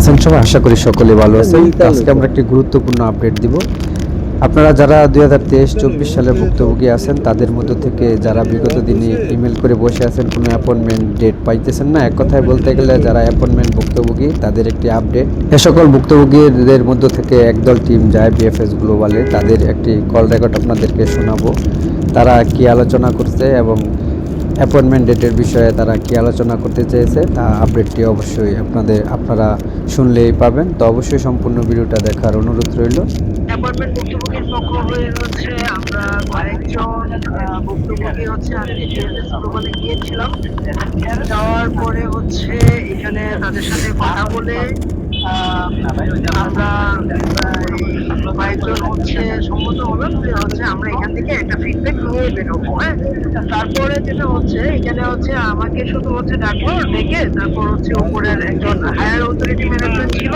আছেন সবাই? আশা করি সকলে ভালো আছেন। আজকে আমরা একটি গুরুত্বপূর্ণ আপডেট দিব। আপনারা যারা দুই হাজার তেইশ চব্বিশ সালে ভুক্তভোগী আছেন তাদের মধ্য থেকে যারা বিগত দিনে ইমেল করে বসে আছেন কোনো অ্যাপয়েন্টমেন্ট ডেট পাইতেছেন না। এক কথায় বলতে গেলে যারা অ্যাপয়েন্টমেন্ট ভুক্তভোগী তাদের একটি আপডেট এ সকল ভুক্তভোগীদের মধ্য থেকে একদল টিম যায় বিএফএস গ্লোবালে তাদের একটি কল রেকর্ড আপনাদেরকে শোনাবো। তারা কি আলোচনা করছে এবং অ্যাপয়েন্টমেন্ট ডেটের বিষয়ে তারা কি আলোচনা করতে চেয়েছে, তা আপডেটটি অবশ্যই আপনাদের, আপনারা শুনলেই পাবেন। তো অবশ্যই সম্পূর্ণ ভিডিওটা দেখার অনুরোধ রইল। গিয়েছিলাম। যাওয়ার পরে হচ্ছে এখানে তাদের সাথে কথা বলে আমরা কয়েকজন হচ্ছে সম্মত হলাম যে হচ্ছে আমরা এখান থেকে একটা ফিডব্যাক নিয়ে বেরোবো হ্যাঁ? তারপরে যেটা হচ্ছে এখানে হচ্ছে আমাকে শুধু হচ্ছে ডাকলো ডেকে তারপর হচ্ছে উপরের একজন হায়ার অথরিটি ম্যানেজমেন্ট ছিল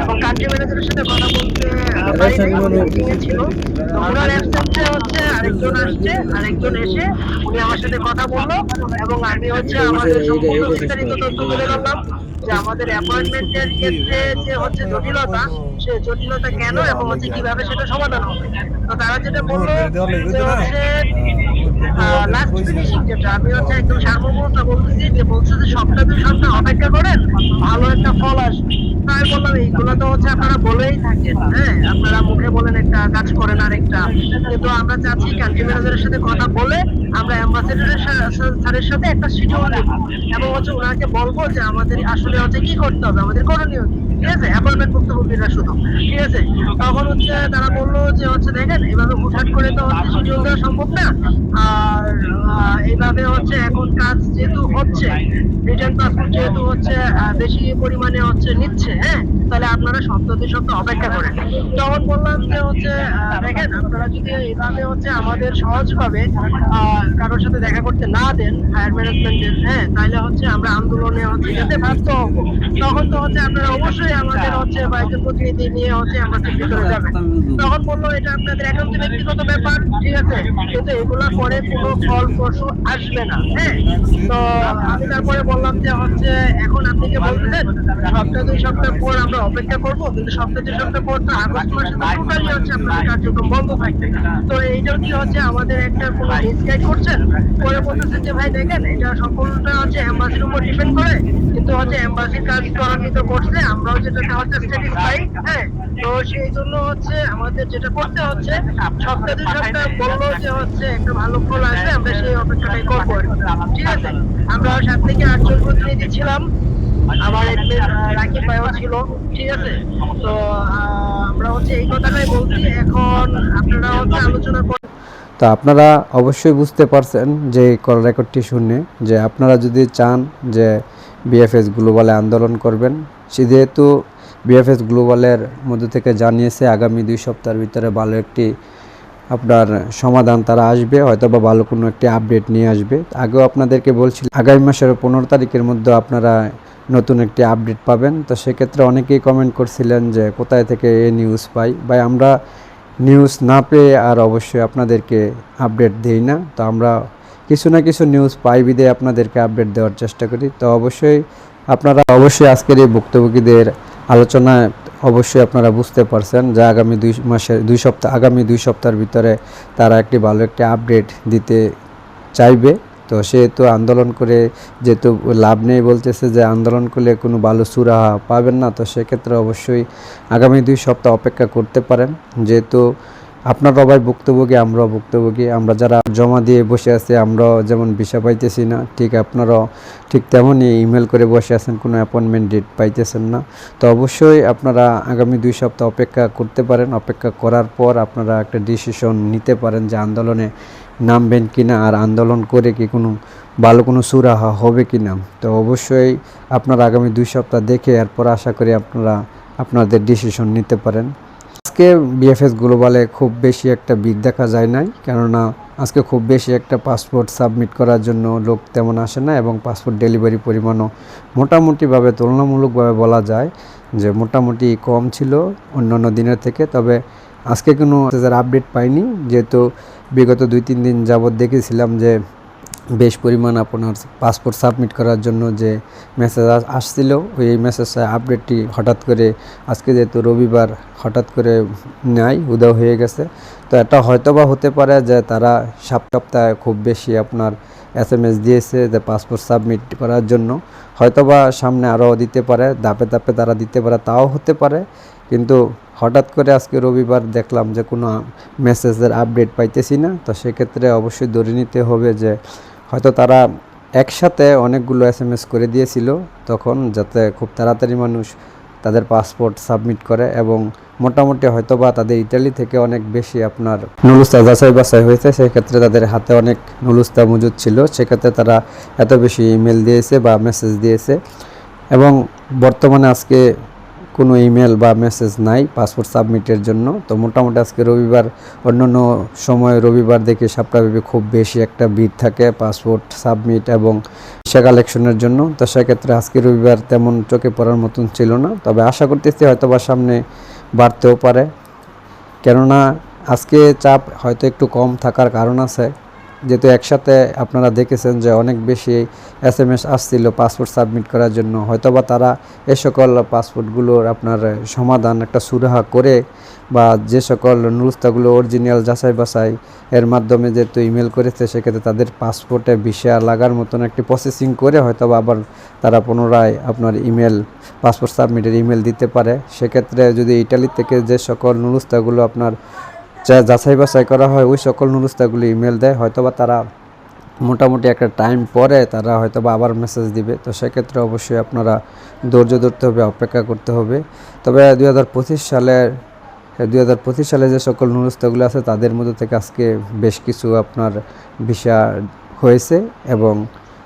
এবং কান্ট্রি ম্যানেজারের সাথে কথা বলতে ছিল ওনার অ্যাবসেন্সে হচ্ছে আরেকজন আসছে আরেকজন এসে উনি আমার সাথে কথা বলল এবং আমি হচ্ছে আমাদের সম্পূর্ণ বিস্তারিত তথ্য তুলে ধরলাম। যে আমাদের অ্যাপয়েন্টমেন্টের ক্ষেত্রে যে হচ্ছে জটিলতা সে জটিলতা কেন এবং হচ্ছে কীভাবে সেটা সমাধান হবে? তো তারা যেটা বলল যে হচ্ছে লাস্ট ফিনিশিং যেটা আমি হচ্ছে একদম সার্বভৌমতা বলতেছি যে বলছে যে সপ্তাহ দুই সপ্তাহ অপেক্ষা করেন ভালো একটা ফল আসবে। তাই বললাম এইগুলো তো হচ্ছে আপনারা বলেই থাকেন হ্যাঁ? আপনারা মুখে বলেন একটা কাজ করেন আর একটা কিন্তু আমরা চাচ্ছি কান্ট্রি ম্যানেজারের সাথে কথা বলে আমরা অ্যাম্বাসেডারের স্যারের সাথে একটা শিডিউল দেব এবং হচ্ছে ওনাকে বলব যে আমাদের আসলে হচ্ছে কি করতে হবে আমাদের করণীয় কি? ঠিক আছে? অ্যাপয়েন্টমেন্ট ভুক্তভোগীরা শুধু। ঠিক আছে? তখন হচ্ছে তারা বলল যে হচ্ছে দেখেন এভাবে হুটহাট করে তো হচ্ছে শিডিউল দেওয়া সম্ভব না। আর এইভাবে হচ্ছে এখন কাজ যেহেতু হচ্ছে রিটার্ন পাসপোর্ট যেহেতু হচ্ছে বেশি পরিমাণে হচ্ছে নিচ্ছে হ্যাঁ? তাহলে আপনারা সপ্তাহ দুই সপ্তাহ অপেক্ষা করেন। তখন বললাম যে হচ্ছে দেখেন আপনারা যদি এইভাবে হচ্ছে আমাদের সহজভাবে আহ, কারোর সাথে দেখা করতে না দেন হায়ার ম্যানেজমেন্টের হ্যাঁ তাহলে হচ্ছে আমরা আন্দোলনে হচ্ছে যেতে বাধ্য হব। তখন তো হচ্ছে আপনারা অবশ্যই আমাদের হচ্ছে বাইকের প্রতিনিধি নিয়ে হচ্ছে আমাদের ভিতরে যাবেন তখন বলল এটা আপনাদের একান্ত ব্যক্তিগত ব্যাপার ঠিক আছে? কিন্তু এগুলা পরে কোনো ফল পশু আসবে না হ্যাঁ? তো আমি তারপরে বললাম যে হচ্ছে এখন আপনি যে বলতেছেন সপ্তাহ দুই সপ্তাহ পর আমরা অপেক্ষা করব কিন্তু সপ্তাহ দুই সপ্তাহ পর তো আগস্ট মাসে টোটালি হচ্ছে আপনাদের কার্যক্রম বন্ধ থাকবে। তো এইটাও কি হচ্ছে আমাদের একটা কোনো মিসগাইড করছেন? পরে বলতেছেন যে, ভাই, দেখেন, এটা সকলটা হচ্ছে এম্বাসির উপর ডিপেন্ড করে, কিন্তু হচ্ছে এম্বাসির কাজ ত্বরান্বিত করছে, আমরাও যেটা হচ্ছে স্যাটিসফাই হ্যাঁ? তো সেই জন্য হচ্ছে আমাদের যেটা করতে হচ্ছে, সপ্তাহ দুই সপ্তাহ বলল যে হচ্ছে একটা ভালো ফল আসবে, আমরা সেই অপেক্ষাটাই করব ঠিক আছে? আমরা সাত থেকে আটজন প্রতিনিধি ছিলাম, আমার রাকিব ভাইও ছিল, ঠিক আছে? তো আমরা হচ্ছে এই কথাটাই বলছি, এখন আপনারা তো আপনারা অবশ্যই বুঝতে পারছেন যে কল রেকর্ডটি শুনে যে আপনারা যদি চান যে বিএফএস গ্লোবালে আন্দোলন করবেন, সে যেহেতু বিএফএস গ্লোবালের মধ্যে থেকে জানিয়েছে আগামী দুই সপ্তাহের ভিতরে ভালো একটি আপনার সমাধান তারা আসবে হয়তো বা ভালো কোনো একটি আপডেট নিয়ে আসবে। আগেও আপনাদেরকে বলছি আগামী মাসের পনেরো তারিখের মধ্যে আপনারা নতুন একটি আপডেট পাবেন। তো সেক্ষেত্রে অনেকেই কমেন্ট করছিলেন যে কোথায় থেকে এই নিউজ পাই? বা আমরা নিউজ না পেয়ে আর অবশ্যই আপনাদেরকে আপডেট দেই না। তো আমরা কিছু না কিছু নিউজ পাই বিদে আপনাদেরকে আপডেট দেওয়ার চেষ্টা করি। তো অবশ্যই আপনারা অবশ্যই আজকের এই ভুক্তভোগীদের আলোচনায় অবশ্যই আপনারা বুঝতে পারছেন যে আগামী দুই মাসের, দুই সপ্তাহ, আগামী দুই সপ্তাহের ভিতরে তারা একটি ভালো একটি আপডেট দিতে চাইবে। তো সেহেতু আন্দোলন করে যেহেতু লাভ নেই বলতেছে যে আন্দোলন করলে কোনো ভালো সুরাহা পাবেন না, তো সেক্ষেত্রে অবশ্যই আগামী দুই সপ্তাহ অপেক্ষা করতে পারেন। যেহেতু আপনার সবাই ভুক্তভোগী, আমরাও ভুক্তভোগী, আমরা যারা জমা দিয়ে বসে আছি, আমরাও যেমন ভিসা পাইতেছি না, ঠিক আপনারাও ঠিক তেমনই ইমেল করে বসে আছেন, কোনো অ্যাপয়েন্টমেন্ট ডেট পাইতেছেন না। তো অবশ্যই আপনারা আগামী দুই সপ্তাহ অপেক্ষা করতে পারেন। অপেক্ষা করার পর আপনারা একটা ডিসিশন নিতে পারেন যে আন্দোলনে নামবেন কি না আর আন্দোলন করে কি কোনো ভালো কোনো সুরাহা হবে কি না? তো অবশ্যই আপনারা আগামী দুই সপ্তাহ দেখে এরপর আশা করি আপনারা আপনাদের ডিসিশন নিতে পারেন। আজকে বিএফএস গ্লোবালে খুব বেশি একটা ভিড় দেখা যায় নাই, কেননা আজকে খুব বেশি একটা পাসপোর্ট সাবমিট করার জন্য লোক তেমন আসে না এবং পাসপোর্ট ডেলিভারি পরিমাণও মোটামুটিভাবে, তুলনামূলকভাবে বলা যায় যে মোটামুটি কম ছিল অন্যান্য দিনের থেকে। তবে আজকে কোনো আপডেট পাইনি, যেহেতু বিগত দুই, তিন দিন যাবৎ দেখেছিলাম যে বেশ পরিমাণ আপনার পাসপোর্ট সাবমিট করার জন্য যে মেসেজ আসছিল। ওই মেসেজটা আপডেটটি হঠাৎ করে আজকে যেহেতু রবিবার হঠাৎ করে নাই উদাও হয়ে গেছে। তো এটা হয়তো বা হতে পারে যে তারা সপ্তাহে খুব বেশি আপনার এস এম এস দিয়েছে যে পাসপোর্ট সাবমিট করার জন্য। হয়তোবা সামনে আরও দিতে পারে, ধাপে ধাপে তারা দিতে পারে, তাও হতে পারে। কিন্তু হঠাৎ করে আজকে রবিবার দেখলাম যে কোনো মেসেজের আপডেট পাইতেছি না। তো সেক্ষেত্রে অবশ্যই ধরে নিতে হবে যে হয়তো তারা একসাথে অনেকগুলো এস এম এস করে দিয়েছিল তখন যাতে খুব তাড়াতাড়ি মানুষ তাদের পাসপোর্ট সাবমিট করে এবং মোটামুটি হয়তো বা তাদের ইটালি থেকে অনেক বেশি আপনার নুলুস্তা যাচাই বাছাই হয়েছে। সেক্ষেত্রে তাদের হাতে অনেক নুলুস্তা মজুদ ছিল। সেক্ষেত্রে তারা এত বেশি ইমেল দিয়েছে বা মেসেজ দিয়েছে এবং বর্তমানে আজকে কোনো ইমেল বা মেসেজ নাই পাসপোর্ট সাবমিটের জন্য। তো মোটামুটি আজকে রবিবার, অন্যান্য সময় রবিবার দেখে সপ্তাহব্যাপী খুব বেশি একটা ভিড় থাকে পাসপোর্ট সাবমিট এবং ভিসা কালেকশনের জন্য। তো সেক্ষেত্রে আজকে রবিবার তেমন চোখে পড়ার মতন ছিল না। তবে আশা করতেছি হয়তো বা সামনে বাড়তেও পারে। কেননা আজকে চাপ হয়তো একটু কম থাকার কারণ আছে। যেহেতু একসাথে আপনারা দেখেছেন যে অনেক বেশি এস এম এস আসছিল পাসপোর্ট সাবমিট করার জন্য, হয়তোবা তারা এ সকল পাসপোর্টগুলোর আপনার সমাধান একটা সুরাহা করে বা যে সকল নুরুস্তাগুলো অরিজিনাল যাচাই বাছাই এর মাধ্যমে যেহেতু ইমেল করেছে, সেক্ষেত্রে তাদের পাসপোর্টে ভিসা লাগার মতন একটি প্রসেসিং করে হয়তোবা আবার তারা পুনরায় আপনার ইমেল, পাসপোর্ট সাবমিটের ইমেল দিতে পারে। সেক্ষেত্রে যদি ইটালি থেকে যে সকল নুরুস্তাগুলো আপনার যাচাই বাছাই করা হয়, ওই সকল নুরুস্তাগুলি ইমেল দেয়। হয়তোবা তারা মোটামুটি একটা টাইম পরে তারা হয়তো বা আবার মেসেজ দিবে। তো সেক্ষেত্রে অবশ্যই আপনারা ধৈর্য ধরতে হবে, অপেক্ষা করতে হবে। তবে দুই হাজার পঁচিশ সালের দুই হাজার পঁচিশ সালে যে সকল নুরুস্তাগুলো আছে, তাদের মধ্যে থেকে আজকে বেশ কিছু আপনার ভিসা হয়েছে এবং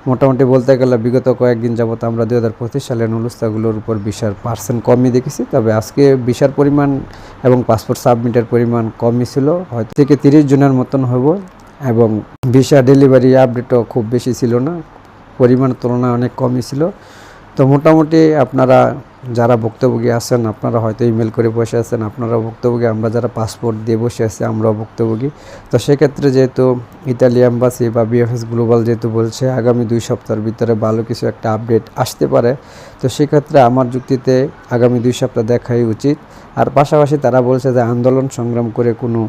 মোটামুটি বলতে গেলে বিগত কয়েকদিন যাবত আমরা দু হাজার পঁচিশ সালের নুরুস্তাগুলোর উপর বিশার পার্সেন্ট কমই দেখেছি, তবে আজকে বিশার পরিমাণ এবং পাসপোর্ট সাবমিটের পরিমাণ কমই ছিল। হয়তো থেকে তিরিশ জনের মতন হব এবং ভিসা ডেলিভারি আপডেটও খুব বেশি ছিল না পরিমাণ তুলনায় অনেক কমই ছিল। তো মোটামুটি আপনারা যারা ভুক্তভোগী আছেন, আপনারা হয়তো ইমেল করে বসে আছেন আপনারা ভুক্তভোগী, আমরা যারা পাসপোর্ট দিয়ে বসে আছি, আমরাও ভুক্তভোগী। তো সেক্ষেত্রে যেহেতু ইতালি অ্যাম্বাসি বা বিএফএস গ্লোবাল যেহেতু বলছে, আগামী দুই সপ্তাহের ভিতরে ভালো কিছু একটা আপডেট আসতে পারে। তো সেক্ষেত্রে আমার যুক্তিতে আগামী দুই সপ্তাহ দেখাই উচিত। আর পাশাপাশি তারা বলছে যে আন্দোলন সংগ্রাম করে কোনো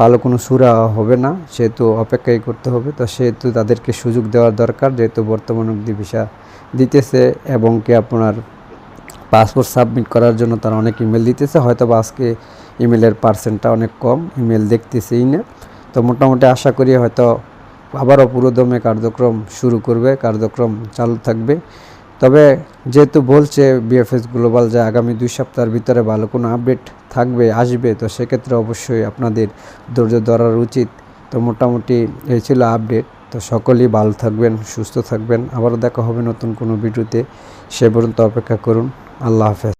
ভালো কোনো সুরা হবে না, সেহেতু অপেক্ষাই করতে হবে। তো সেহেতু তাদেরকে সুযোগ দেওয়ার দরকার, যেহেতু বর্তমান অবধি ভিসা দিতেছে এবং কি আপনার পাসপোর্ট সাবমিট করার জন্য তারা অনেক ইমেল দিতেছে হয়তো বা আজকে ইমেলের পার্সেন্টটা অনেক কম ইমেল দেখতেছেই না। তো মোটামুটি আশা করি হয়তো আবারও পুরোদমে কার্যক্রম শুরু করবে, কার্যক্রম চালু থাকবে। তবে যেহেতু বলছে বিএফএস গ্লোবাল যে আগামী দুই সপ্তাহের ভিতরে ভালো কোনো আপডেট থাকবে, আসবে, তো সেক্ষেত্রে অবশ্যই আপনাদের ধৈর্য ধরার উচিত। তো মোটামুটি এই ছিল আপডেট তো সকলেই ভালো থাকবেন, সুস্থ থাকবেন। আবারও দেখা হবে নতুন কোনো ভিডিওতে সে পর্যন্ত অপেক্ষা করুন। আল্লাহ হাফেজ।